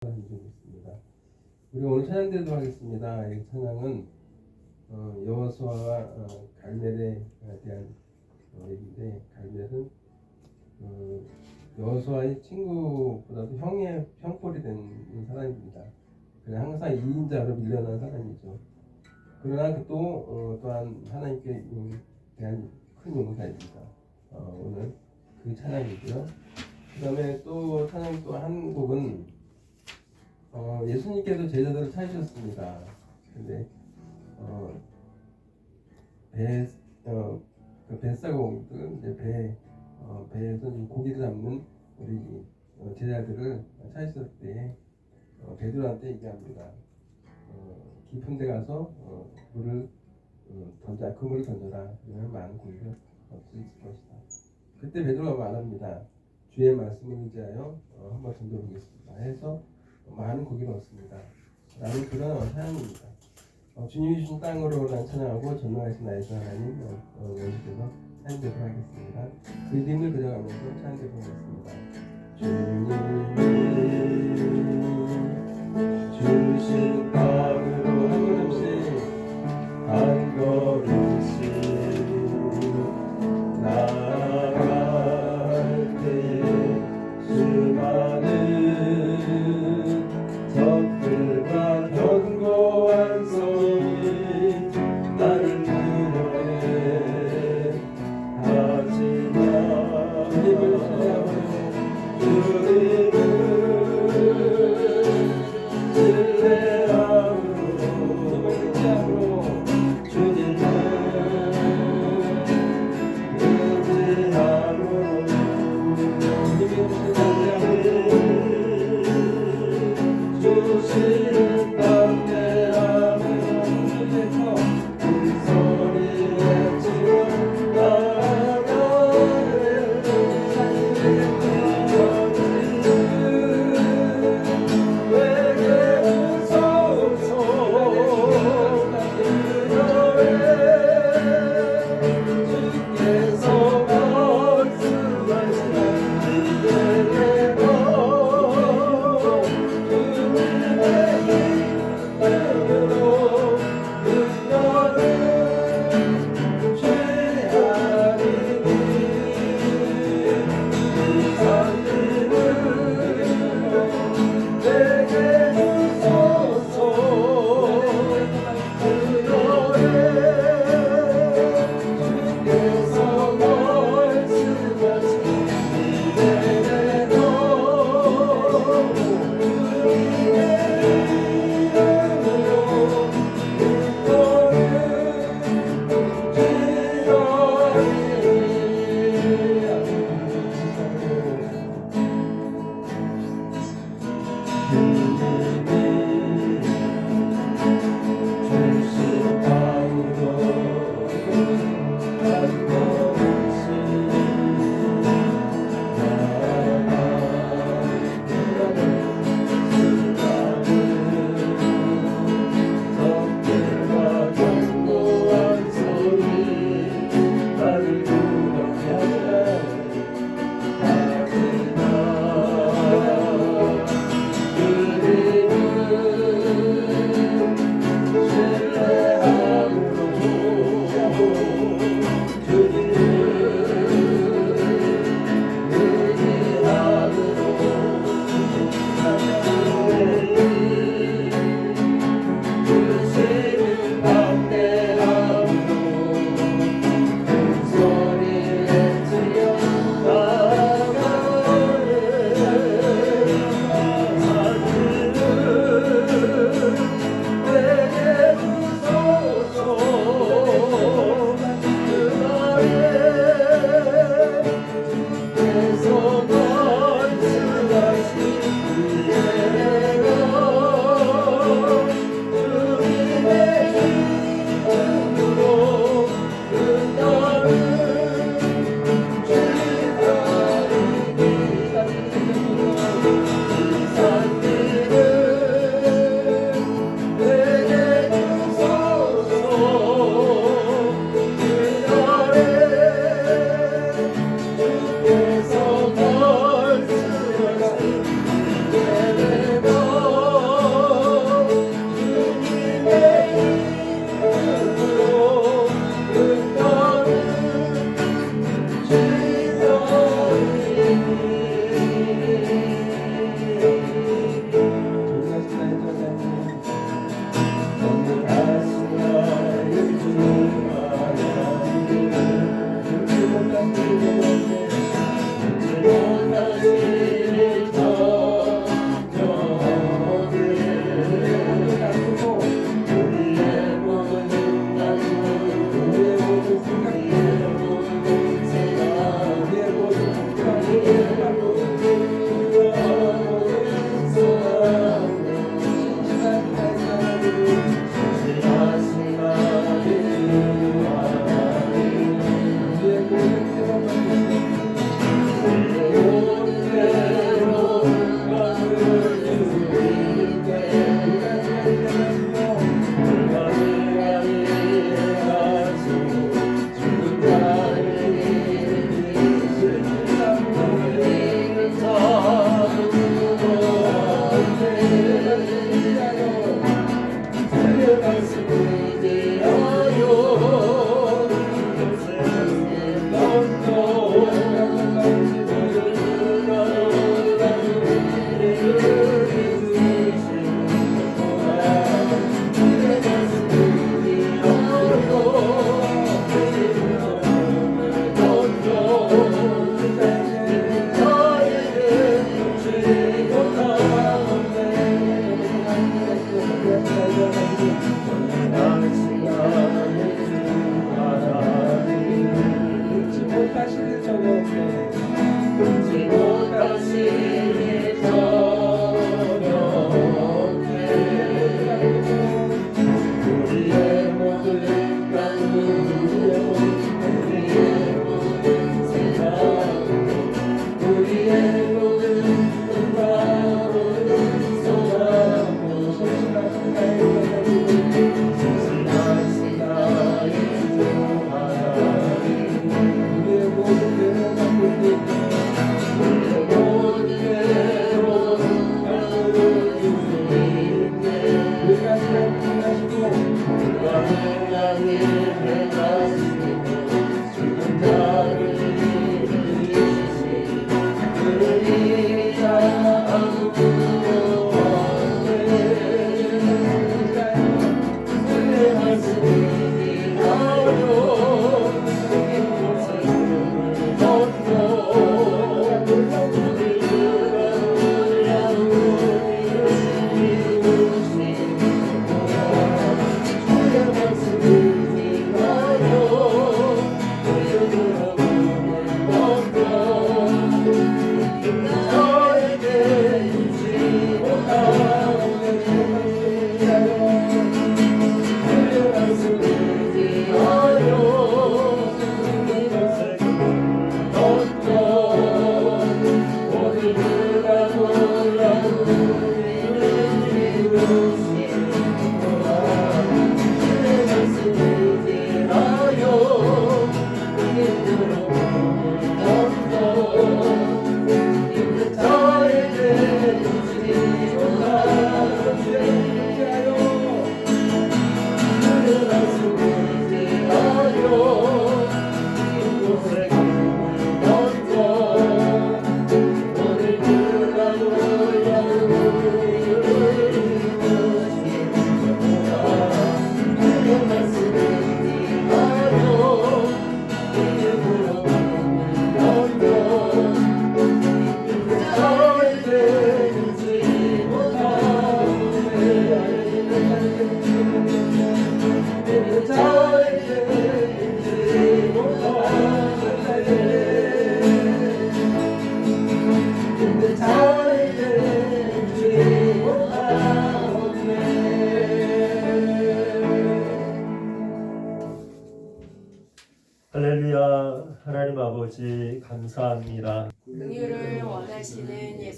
드리겠습니다. 우리 오늘 찬양대도 하겠습니다. 이 찬양은 어, 여호수아와 어, 갈멜에 대한 어, 얘기인데 갈멜은 어, 여호수아의 친구보다도 형의 형벌이 된 사람입니다. 그래 항상 이인자로 밀려난 사람이죠. 그러나 그또 어, 또한 하나님께 대한 큰 용사입니다. 어, 오늘 그 찬양이고요. 그 다음에 또 찬양 또 한 곡은 어, 예수님께서 제자들을 찾으셨습니다. 근데 어, 배, 어, 그 뱃사공, 이제 배, 어, 배에서 이 고기를 잡는 우리 어, 제자들을 찾으셨을 때 어, 베드로한테 얘기합니다. 어, 깊은 데 가서 어, 물을 어, 던져, 그물을 던져라. 그러면 많은 고기를 얻을 수 있을 것이다. 그때 베드로가 말합니다. 주의 말씀을 의지하여 어, 한번 던져보겠습니다. 해서 많은 고기를 얻습니다. 라는 그런 사연입니다. 어, 주님이 주신 땅으로 난 찬양하고 전능하신 나의 주 하나님 어, 어, 연습해서 찬양되도록 하겠습니다. 그 이름을 그려가면서 찬양되도록 하겠습니다. 주님이 주신 땅으로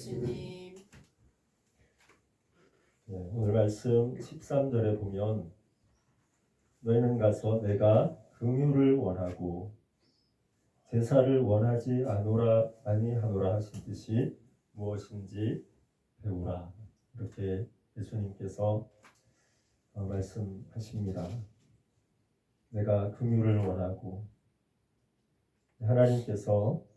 예수님 네, 오늘 말씀 13절에 보면 너희는 가서 내가 긍휼을 원하고 제사를 원하지 않노라 아니하노라 하신 뜻이 무엇인지 배우라 이렇게 예수님께서 어, 말씀하십니다. 내가 긍휼을 원하고 하나님께서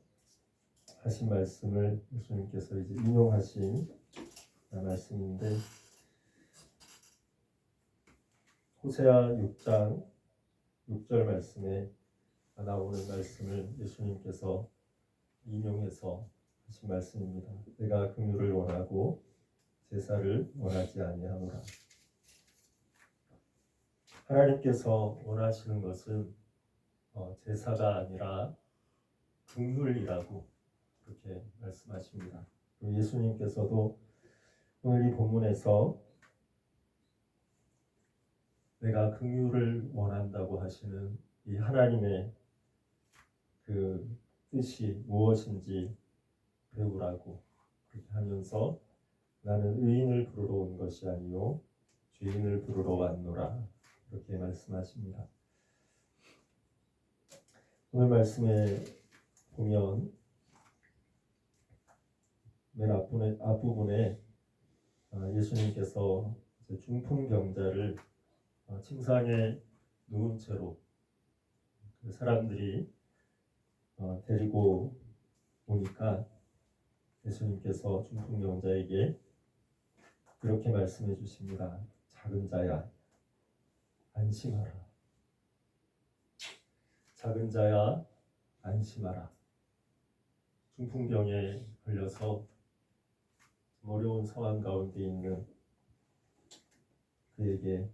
하신 말씀을 예수님께서 이제 인용하신 말씀인데 호세아 6장 6절 말씀에 나오는 말씀을 예수님께서 인용해서 하신 말씀입니다. 내가 긍휼을 원하고 제사를 원하지 아니하노라. 하나님께서 원하시는 것은 어, 제사가 아니라 긍휼이라고 그렇게 말씀하십니다. 예수님께서도 오늘 이 본문에서 내가 긍휼을 원한다고 하시는 이 하나님의 그 뜻이 무엇인지 배우라고 그렇게 하면서 나는 의인을 부르러 온 것이 아니요 죄인을 부르러 왔노라 그렇게 말씀하십니다. 오늘 말씀에 보면 맨 앞부분에, 앞부분에 아, 예수님께서 어, 침상에 누운 채로 그 사람들이 어, 데리고 오니까 예수님께서 중풍병자에게 그렇게 말씀해 주십니다. 작은 자야 안심하라. 작은 자야 안심하라. 중풍병에 걸려서 어려운 상황 가운데 있는 그에게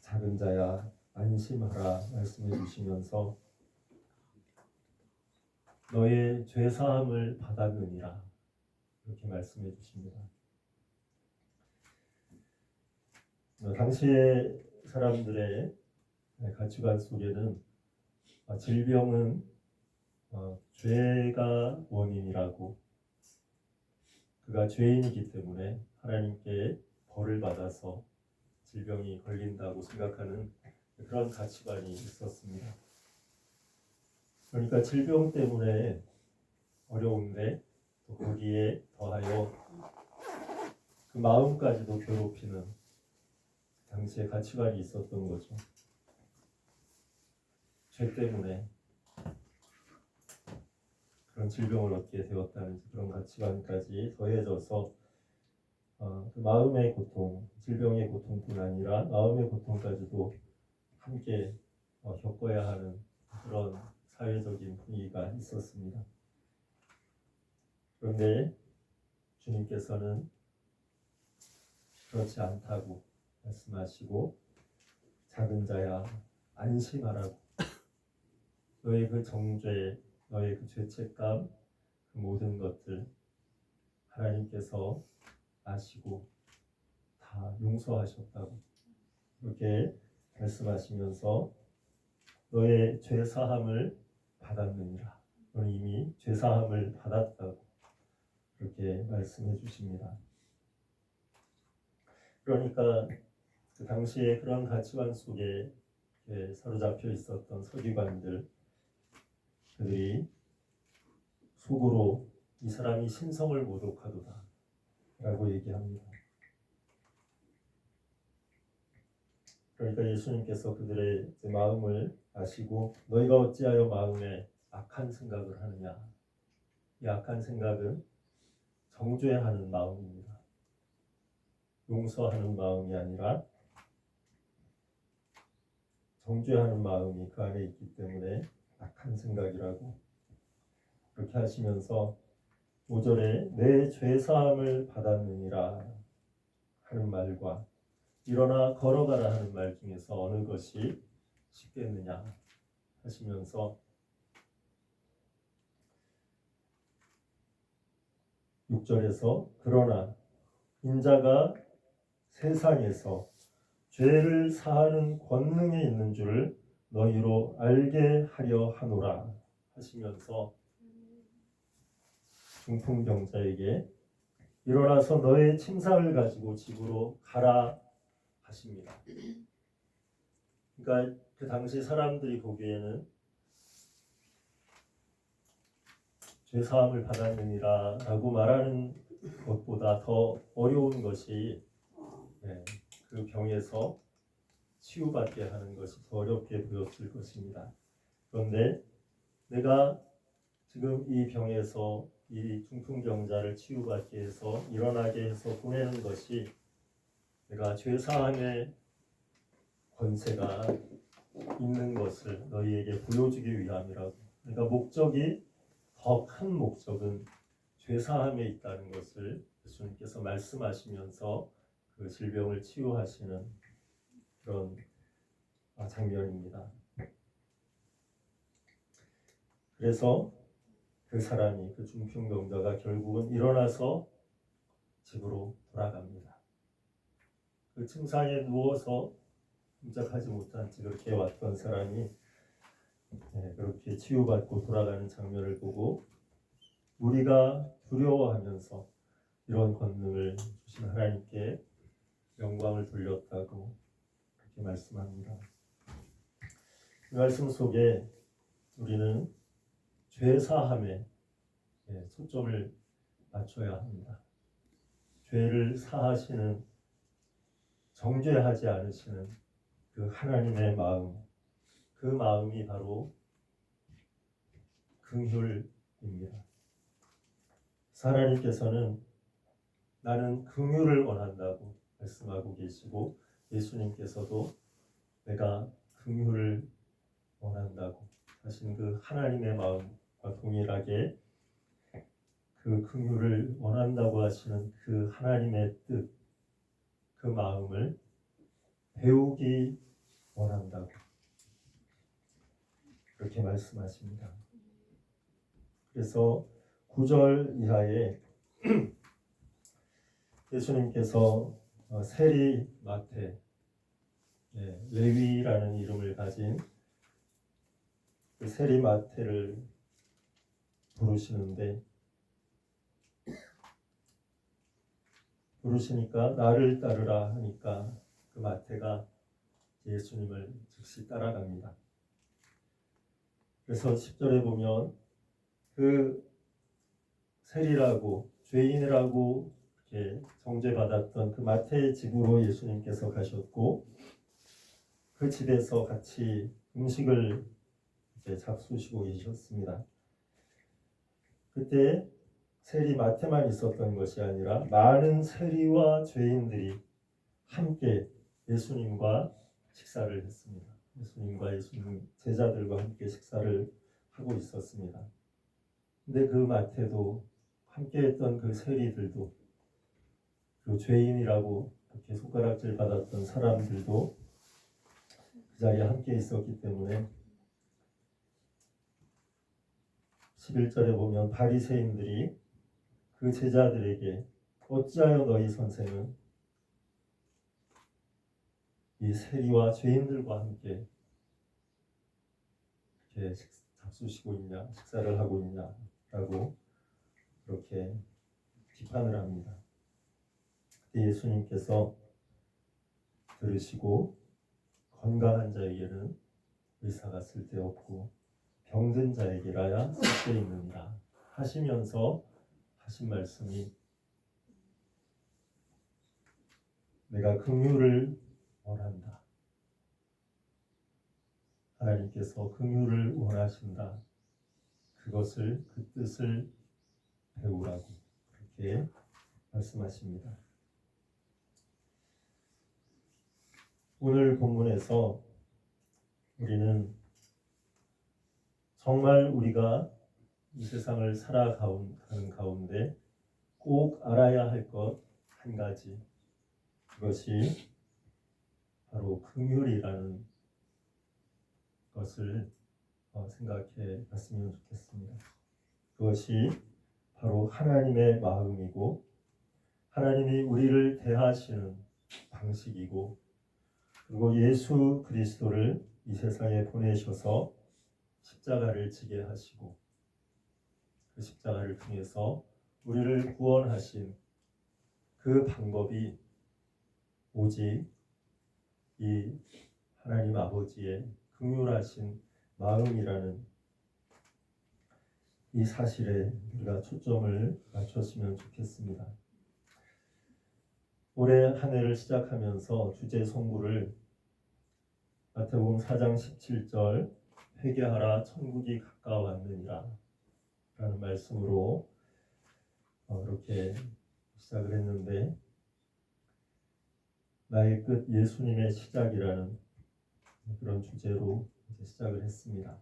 작은 자야 안심하라 말씀해 주시면서 너의 죄 사함을 받았느니라 이렇게 말씀해 주십니다. 어, 당시의 사람들의 가치관 속에는 어, 질병은 어, 죄가 원인이라고 그가 죄인이기 때문에 하나님께 벌을 받아서 질병이 걸린다고 생각하는 그런 가치관이 있었습니다. 그러니까 질병 때문에 어려운데 또 거기에 더하여 그 마음까지도 괴롭히는 당시의 가치관이 있었던 거죠. 죄 때문에 그런 질병을 얻게 되었다는 그런 가치관까지 더해져서 어, 그 마음의 고통, 질병의 고통뿐 아니라 마음의 고통까지도 함께 어, 겪어야 하는 그런 사회적인 분위기가 있었습니다. 그런데 주님께서는 그렇지 않다고 말씀하시고 작은 자야 안심하라고 너의 그 정죄, 너의 그 죄책감, 그 모든 것들 하나님께서 아시고 다 용서하셨다고 그렇게 말씀하시면서 너의 죄 사함을 받았느니라. 너는 이미 죄 사함을 받았다고 그렇게 말씀해 주십니다. 그러니까 그 당시에 그런 가치관 속에 이렇게 사로잡혀 있었던 서기관들 그들이 속으로 이 사람이 신성을 모독하도다 라고 얘기합니다. 그러니까 예수님께서 그들의 마음을 아시고 너희가 어찌하여 마음에 악한 생각을 하느냐 이 악한 생각은 정죄하는 마음입니다. 용서하는 마음이 아니라 정죄하는 마음이 그 안에 있기 때문에 생각이라고 그렇게 하시면서 5절에 내 죄사함을 받았느니라 하는 말과 일어나 걸어가라 하는 말 중에서 어느 것이 쉽겠느냐 하시면서 6절에서 그러나 인자가 세상에서 죄를 사하는 권능이 있는 줄 너희로 알게 하려 하노라 하시면서 중풍병자에게 일어나서 너의 침상을 가지고 집으로 가라 하십니다. 그러니까 그 당시 사람들이 보기에는 죄 사함을 받았느니라 라고 말하는 것보다 더 어려운 것이 네, 그 병에서 치유받게 하는 것이 더 어렵게 보였을 것입니다. 그런데 내가 지금 이 병에서 이 중풍병자를 치유받게 해서 일어나게 해서 보내는 것이 내가 죄 사함의 권세가 있는 것을 너희에게 보여주기 위함이라고. 그러니까 목적이 더 큰 목적은 죄 사함에 있다는 것을 예수님께서 말씀하시면서 그 질병을 치유하시는 그런 아, 장면입니다. 그래서 그 사람이 그 중풍병자가 결국은 일어나서 집으로 돌아갑니다. 그 침상에 누워서 꼼짝하지 못한 채 그렇게 왔던 사람이 네, 그렇게 치유받고 돌아가는 장면을 보고 우리가 두려워하면서 이런 권능을 주신 하나님께 영광을 돌렸다고 그렇게 말씀합니다. 이 말씀 속에 우리는 죄 사함에 예, 초점을 맞춰야 합니다. 죄를 사하시는 정죄하지 않으시는 그 하나님의 마음, 그 마음이 바로 긍휼입니다. 하나님께서는 나는 긍휼을 원한다고 말씀하고 계시고 예수님께서도 내가 긍휼을 원한다고 하신 그 하나님의 마음과 동일하게 그 긍휼을 원한다고 하시는 그 하나님의 뜻, 그 마음을 배우기 원한다고 그렇게 말씀하십니다. 그래서 9절 이하에 예수님께서 어, 세리 마태 예, 레위라는 이름을 가진 그 세리 마태를 부르시는데 부르시니까 나를 따르라 하니까 그 마태가 예수님을 즉시 따라갑니다. 그래서 10절에 보면 그 세리라고 죄인이라고 정죄받았던 그 마태의 집으로 예수님께서 가셨고 그 집에서 같이 음식을 이제 잡수시고 계셨습니다. 그때 세리 마태만 있었던 것이 아니라 많은 세리와 죄인들이 함께 예수님과 식사를 했습니다. 예수님과 예수님 제자들과 함께 식사를 하고 있었습니다. 근데 그 마태도 함께했던 그 세리들도 그 죄인이라고 이렇게 손가락질 받았던 사람들도 그 자리에 함께 있었기 때문에 11절에 보면 바리새인들이 그 제자들에게 어찌하여 너희 선생은 이 세리와 죄인들과 함께 이렇게 식- 잡수시고 있냐, 식사를 하고 있냐라고 그렇게 비판을 합니다. 그때 예수님께서 들으시고 건강한 자에게는 의사가 쓸데없고 병든 자에게라야 쓸데있는다 하시면서 하신 말씀이 내가 긍휼을 원한다. 하나님께서 긍휼을 원하신다. 그것을 그 뜻을 배우라고 그렇게 말씀하십니다. 오늘 본문에서 우리는 정말 우리가 이 세상을 살아가는 가운데 꼭 알아야 할 것 한 가지 그것이 바로 긍휼이라는 것을 어, 생각해 봤으면 좋겠습니다. 그것이 바로 하나님의 마음이고 하나님이 우리를 대하시는 방식이고 그리고 예수 그리스도를 이 세상에 보내셔서 십자가를 지게 하시고 그 십자가를 통해서 우리를 구원하신 그 방법이 오직 이 하나님 아버지의 긍휼하신 마음이라는 이 사실에 우리가 초점을 맞췄으면 좋겠습니다. 올해 한 해를 시작하면서 주제 송구를 마태복음 4장 17절 회개하라 천국이 가까웠느니라 라는 말씀으로 어, 이렇게 시작을 했는데 나의 끝 예수님의 시작이라는 그런 주제로 시작을 했습니다.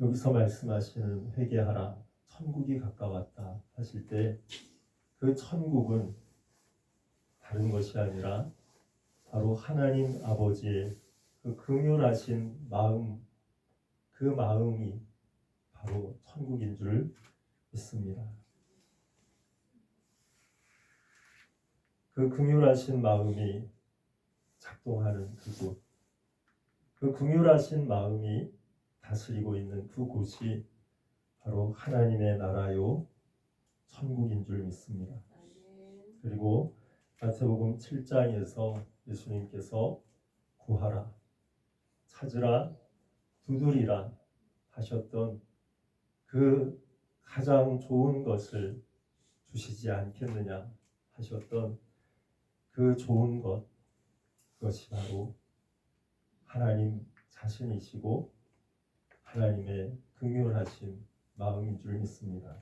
여기서 말씀하시는 회개하라 천국이 가까웠다 하실 때 그 천국은 다른 것이 아니라 바로 하나님 아버지의 그 긍휼하신 마음 그 마음이 바로 천국인 줄 믿습니다. 그 긍휼하신 마음이 작동하는 그곳, 그 긍휼하신 마음이 다스리고 있는 그곳이 바로 하나님의 나라요 천국인 줄 믿습니다. 그리고 마태복음 7장에서 예수님께서 구하라, 찾으라, 두드리라 하셨던 그 가장 좋은 것을 주시지 않겠느냐 하셨던 그 좋은 것, 그것이 바로 하나님 자신이시고 하나님의 긍휼하신 마음인 줄 믿습니다.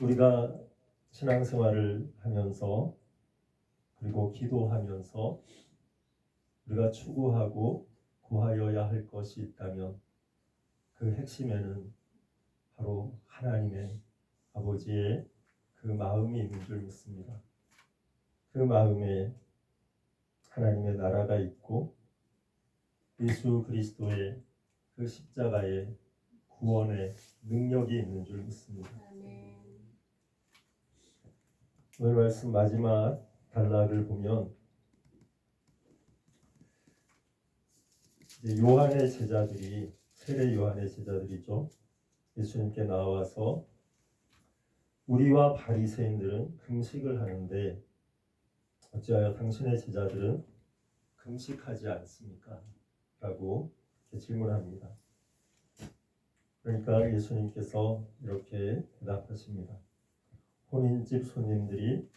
우리가 신앙생활을 하면서 그리고 기도하면서 우리가 추구하고 구하여야 할 것이 있다면 그 핵심에는 바로 하나님의 아버지의 그 마음이 있는 줄 믿습니다. 그 마음에 하나님의 나라가 있고 예수 그리스도의 그 십자가의 구원의 능력이 있는 줄 믿습니다. 아멘. 오늘 말씀 마지막 단락을 보면 요한의 제자들이 세례 요한의 제자들이죠. 예수님께 나와서 우리와 바리새인들은 금식을 하는데 어찌하여 당신의 제자들은 금식하지 않습니까? 라고 질문합니다. 그러니까 예수님께서 이렇게 대답하십니다. 혼인집 손님들이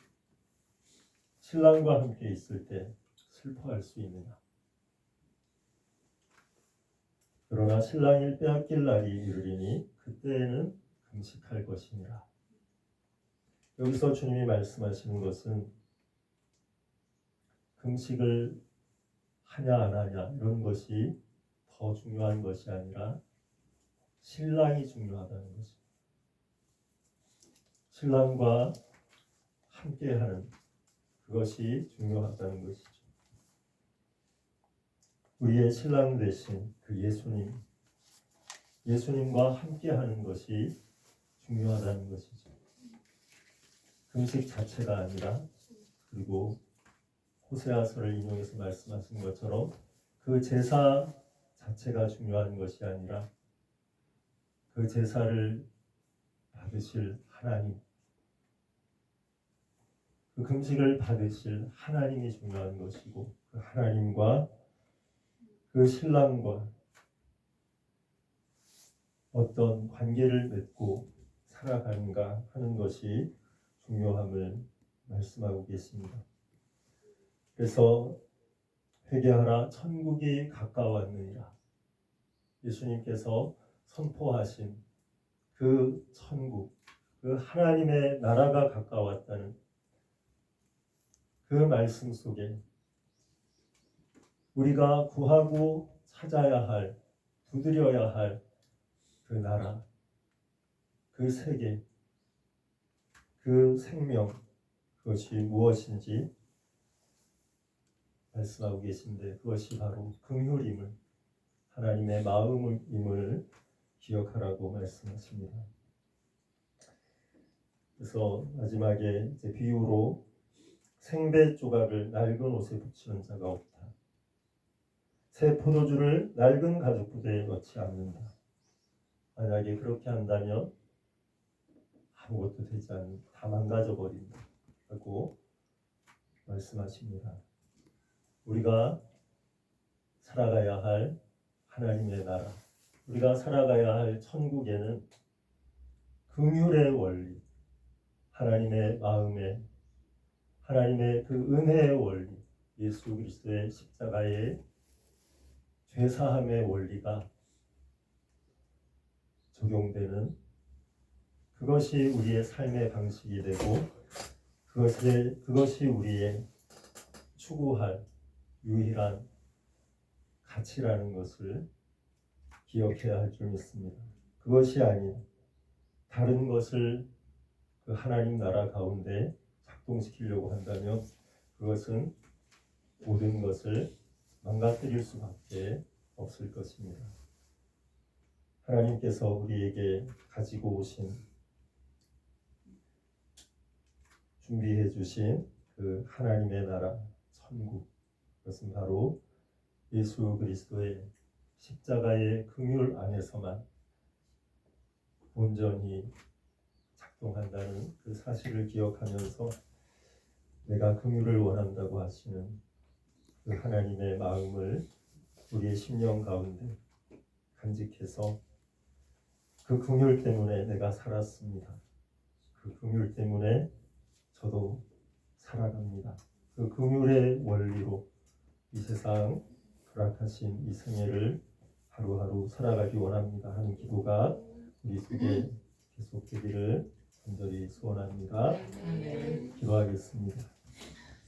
신랑과 함께 있을 때 슬퍼할 수 있느냐? 그러나 신랑을 빼앗길 날이 이르리니 그때에는 금식할 것이니라. 여기서 주님이 말씀하시는 것은 금식을 하냐 안 하냐 이런 것이 더 중요한 것이 아니라 신랑이 중요하다는 것입니다. 신랑과 함께하는 그것이 중요하다는 것이죠. 우리의 신랑 대신 그 예수님, 예수님과 함께하는 것이 중요하다는 것이죠. 금식 자체가 아니라 그리고 호세아서를 인용해서 말씀하신 것처럼 그 제사 자체가 중요한 것이 아니라 그 제사를 받으실 하나님, 그 금식을 받으실 하나님이 중요한 것이고 그 하나님과 그 신랑과 어떤 관계를 맺고 살아가는가 하는 것이 중요함을 말씀하고 계십니다. 그래서 회개하라 천국이 가까웠느니라 예수님께서 선포하신 그 천국 그 하나님의 나라가 가까웠다는 그 말씀 속에 우리가 구하고 찾아야 할, 두드려야 할 그 나라, 그 세계, 그 생명, 그것이 무엇인지 말씀하고 계신데 그것이 바로 긍휼임을 하나님의 마음임을 기억하라고 말씀하십니다. 그래서 마지막에 비유로 생배 조각을 낡은 옷에 붙이는 자가 없다. 새 포도주를 낡은 가죽 부대에 넣지 않는다. 만약에 그렇게 한다면 아무것도 되지 않는 다 망가져 버린다. 라고 말씀하십니다. 우리가 살아가야 할 하나님의 나라, 우리가 살아가야 할 천국에는 긍휼의 원리, 하나님의 마음에 하나님의 그 은혜의 원리, 예수 그리스도의 십자가의 죄사함의 원리가 적용되는 그것이 우리의 삶의 방식이 되고 그것이 그것이 우리의 추구할 유일한 가치라는 것을 기억해야 할 줄 믿습니다. 그것이 아닌 다른 것을 그 하나님 나라 가운데 작동시키려고 한다면 그것은 모든 것을 망가뜨릴 수밖에 없을 것입니다. 하나님께서 우리에게 가지고 오신 준비해 주신 그 하나님의 나라 천국 그것은 바로 예수 그리스도의 십자가의 긍휼 안에서만 온전히 작동한다는 그 사실을 기억하면서 내가 긍휼을 원한다고 하시는 그 하나님의 마음을 우리의 심령 가운데 간직해서 그 긍휼 때문에 내가 살았습니다. 그 긍휼 때문에 저도 살아갑니다. 그 긍휼의 원리로 이 세상 불악하신 이 생애를 하루하루 살아가기 원합니다 하는 기도가 우리 속에 계속되기를 간절히 소원합니다. 기도하겠습니다.